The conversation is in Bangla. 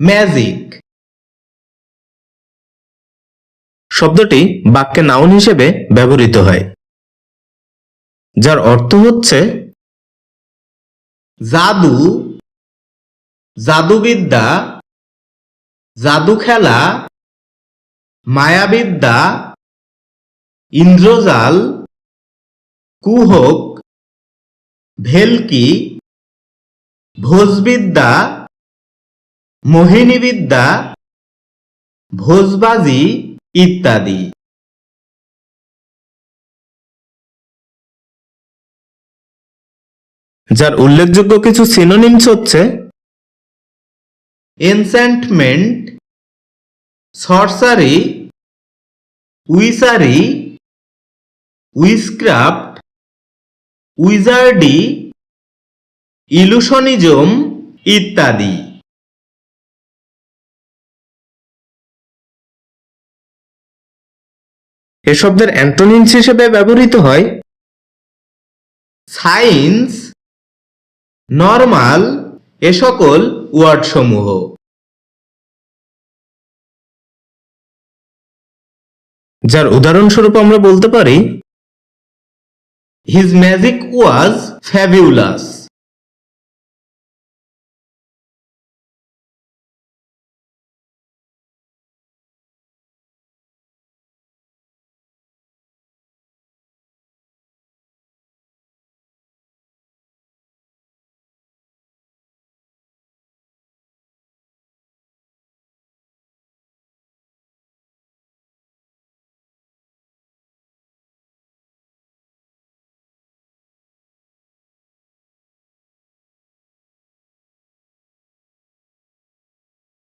ম্যাজিক শব্দটি বাক্যে নাউন হিসেবে ব্যবহৃত হয়, যার অর্থ হচ্ছে জাদু, জাদুবিদ্যা জাদু খেলা মায়াবিদ্যা, ইন্দ্রজাল, কুহক, ভেলকি, ভোজবিদ্যা মোহিনীবিদ্যা ভোজবাজি ইত্যাদি। যার উল্লেখযোগ্য কিছু সিনোনিমস হচ্ছে এনসেন্টমেন্ট সরসারি উইসারি উইসক্রাফট উইজার্ডি ইলুশনিজম ইত্যাদি। এ শব্দের অ্যান্টোনিমস হিসেবে ব্যবহৃত হয় সাইন্স নর্মাল এ সকল ওয়ার্ড সমূহ যার উদাহরণস্বরূপ আমরা বলতে পারি হিজ ম্যাজিক ওয়াজ ফ্যাবিউলাস